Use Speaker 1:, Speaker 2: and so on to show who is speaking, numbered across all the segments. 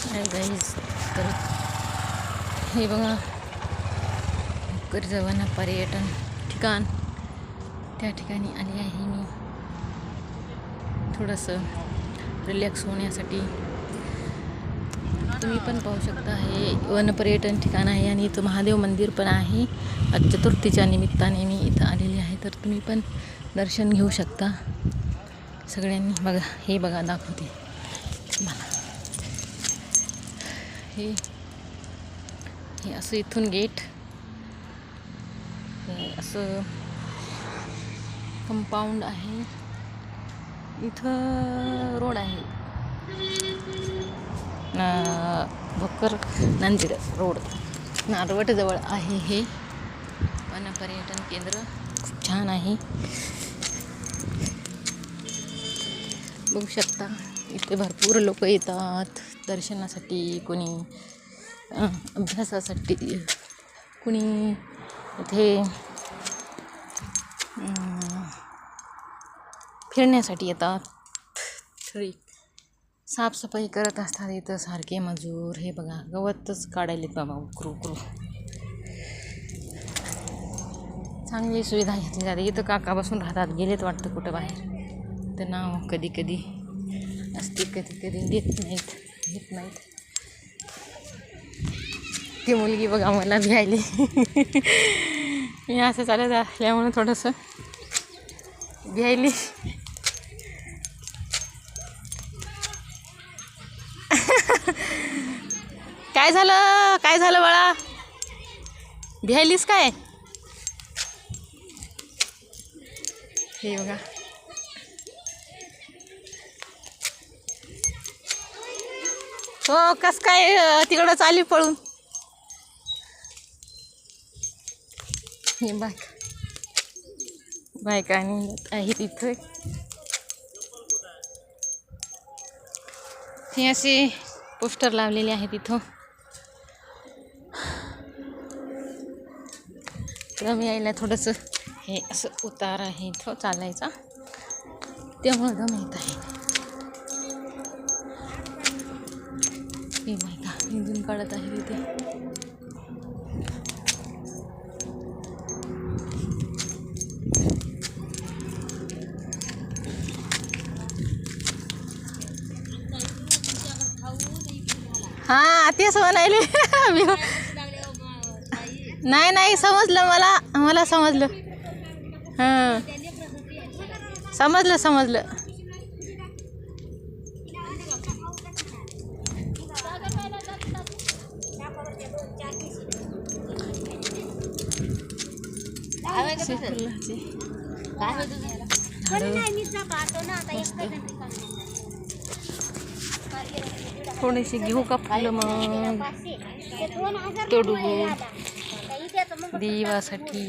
Speaker 1: Hi guys तर. हे बघा कर्जवाना पर्यटन ठिकाण. त्या ठिकाणी आले आहे मी. थोडंसं रिलॅक्स होण्यासाठी. तुम्ही पण पाहू शकता हे वनपर्यटन ठिकाण आहे आणि इथं महादेव मंदिर पण आहे. आज चतुर्थीच्या निमित्ताने मी इथं आलेली आहे तर तुम्ही पण दर्शन घेऊ शकता. सगळ्यांनी बघा हे बघा दाखवते. मला हे हे असं इथून गेट. हे असं कंपाऊंड आहे. इथं रोड आहे. ना भोकर नांदेड रोड. नारवटजवळ आहे हे. पण पर्यटन केंद्र खूप छान आहे. बघू शकता. इथे भरपूर लोक येतात दर्शनासाठी कोणी अभ्यासासाठी कुणी इथे फिरण्यासाठी येतात. तरी साफसफाई करत असतात इथं सारखे मजूर. हे बघा गवतच काढायला बाबा उकरू उकरू. चांगली सुविधा घेतली जाते इथं काका बसून राहतात गेलेत वाटतं कुठं बाहेर. तर नाव कधी कधी असते कधी कधी देत नाहीत. घेत नाहीत. ती मुलगी बघा मला भ्यायली मी असं चालत असल्यामुळे थोडंसं भ्यायली काय झालं? काय झालं बाळा? भ्यायलीस काय? हे बघा. हो कस काय तिकडं चाली पळून? हे बाय बायका आणि आहे तिथं. हे असे पोस्टर लावलेले आहे तिथं तर यायला थोडंसं हे असं उतार आहे इथं चालायचा. त्यामुळं दम येत आहे. हे बायका निंदून काढत आहे तिथे हां तेच म्हणायले नाही नाही समजलं मला. मला समजलं. हां. समजलं समजलं. थोडेसे घेऊ का फुलं मग? तोडू देवासाठी.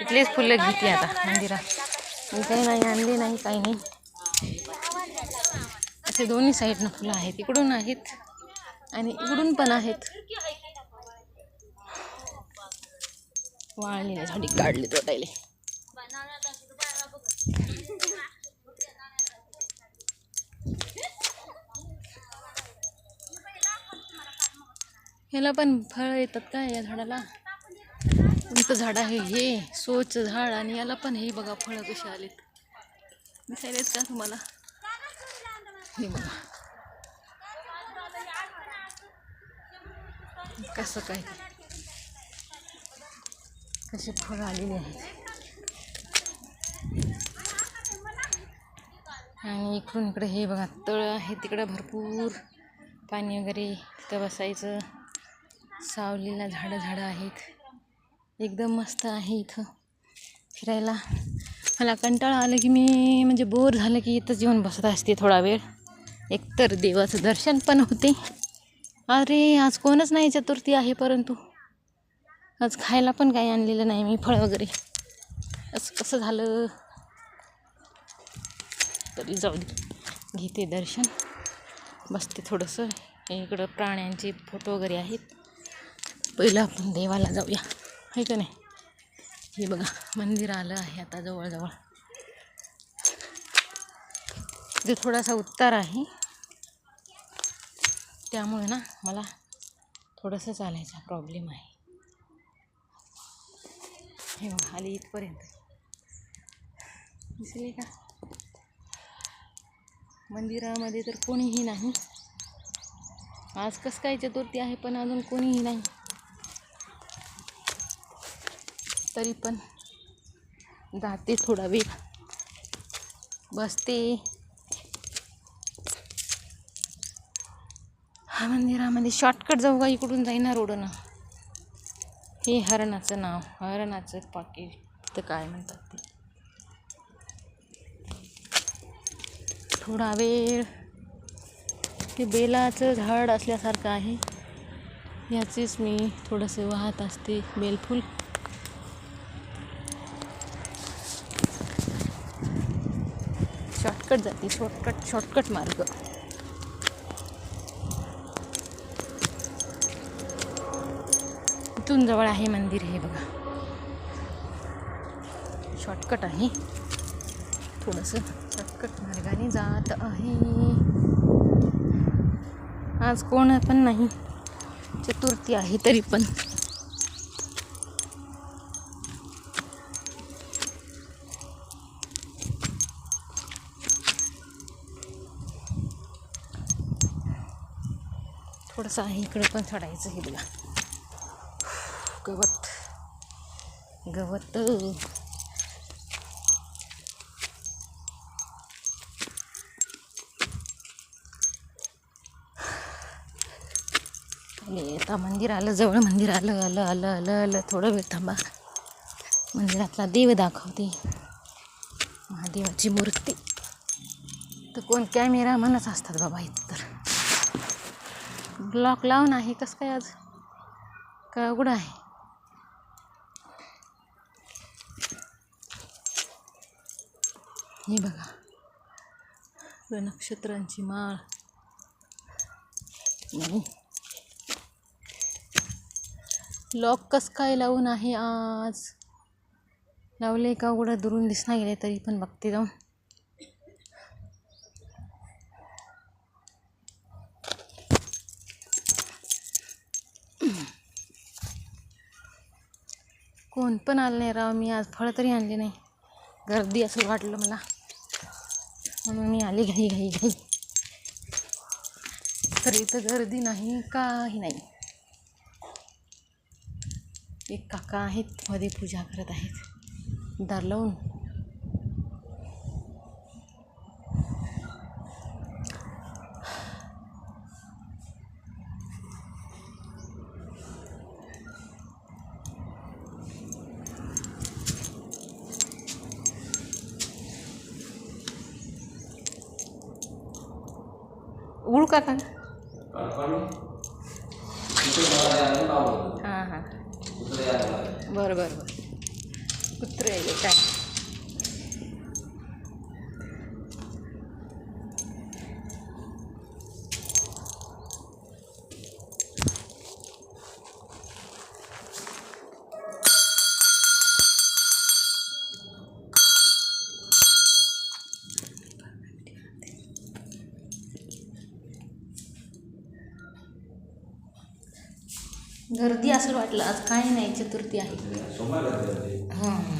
Speaker 1: इथलेच फुलं घेते आता मंदिरात. मी काही नाही आणले नाही काही नाही. असे दोन्ही साईडनं फुलं आहेत इकडून आहेत आणि इकडून पण आहेत. वाळलेली झाडी काढली तोटायले ह्याला पण फळ येतात का या झाडाला? कोणतं झाड आहे हे? सोच झाड आणि याला पण हे बघा फळं कशी आलीत. दिसायलेत का तुम्हाला? हे बघा. कसं काय? अशी फळं आलेली आहेत. आणि इकडून इकडे हे बघा तळ आहे तिकडं भरपूर. पाणी वगैरे तिथं बसायचं. सावलीला झाडं झाडं आहेत. एकदम मस्त आहे इथं फिरायला. मला कंटाळा आलं की मी म्हणजे बोर झालं की इथंच येऊन बसत असते थोडा वेळ. एकतर देवाचं दर्शन पण होते. अरे आज कोणच नाही चतुर्थी आहे परंतु. आज खायला पण काही आणलेलं नाही मी फळ वगैरे. असं कसं झालं? तरी जाऊ दे. घेते दर्शन. बसते थोडंसं. इकडं प्राण्यांचे फोटो वगैरे आहेत. पहिलं आपण देवाला जाऊया. आहे का नाही? हे बघा मंदिर आलं आहे आता जवळजवळ. जे थोडासा उत्तार आहे. त्यामुळे ना मला थोडंसं चालायचा प्रॉब्लेम आहे. हे बघा आली इथपर्यंत. दिसले का? मंदिरामध्ये तर कोणीही नाही. आज कसं काय चतुर्थी आहे पण अजून कोणीही नाही. तरी पण जाते थोडा वेळ. बसते. हा मंदिरामध्ये शॉर्टकट जाऊ का? इकडून जाईना रोडनं हे हरणाचं नाव हरणाचं पाकिट तर काय म्हणतात ते? थोडा वेळ. हे बेलाचं झाड असल्यासारखं आहे. याचेच मी थोडंसं वाहत असते बेलफूल. शॉर्टकट जाते शॉर्टकट शॉर्टकट मार्ग. इथून जवळ आहे मंदिर हे बघा. शॉर्टकट आहे. थोडंसं शॉर्टकट मार्गाने जात आहे. आज कोण पण नाही. चतुर्थी आहे तरी पण. थोडंसं आहे इकडं पण चढायचं हे बघा. गवत. गवत. आता मंदिर आलं जवळ मंदिर आलं आलं आलं आलं आलं. थोडं वेळ थांबा. मंदिरातला देव दाखवते. महादेवाची मूर्ती. तर कोण कॅमेरा म्हणच असतात बाबा इथं तर. ब्लॉक लावून आहे कसं काय आज? का उघडं आहे? हे बघा. इकडं नक्षत्रांची माळ. लॉक कस काय लावून आहे आज? लावले का उघडं दुरून दिसना गेले तरी पण बघते जाऊन. कोण पण आलं नाही राव मी आज फळं तरी आणले नाही. गर्दी असं वाटलं मला. म्हणून मी आली. घाई घाई घाई. तर इथं गर्दी नाही काही नाही. एक काका आहेत मध्ये पूजा करत आहेत. दार लावून. उघडू काका हां हां. बरं बरं बरं. कुत्रे काय? गर्दी असं वाटलं. आज काही नाही चतुर्थी आहे. हां.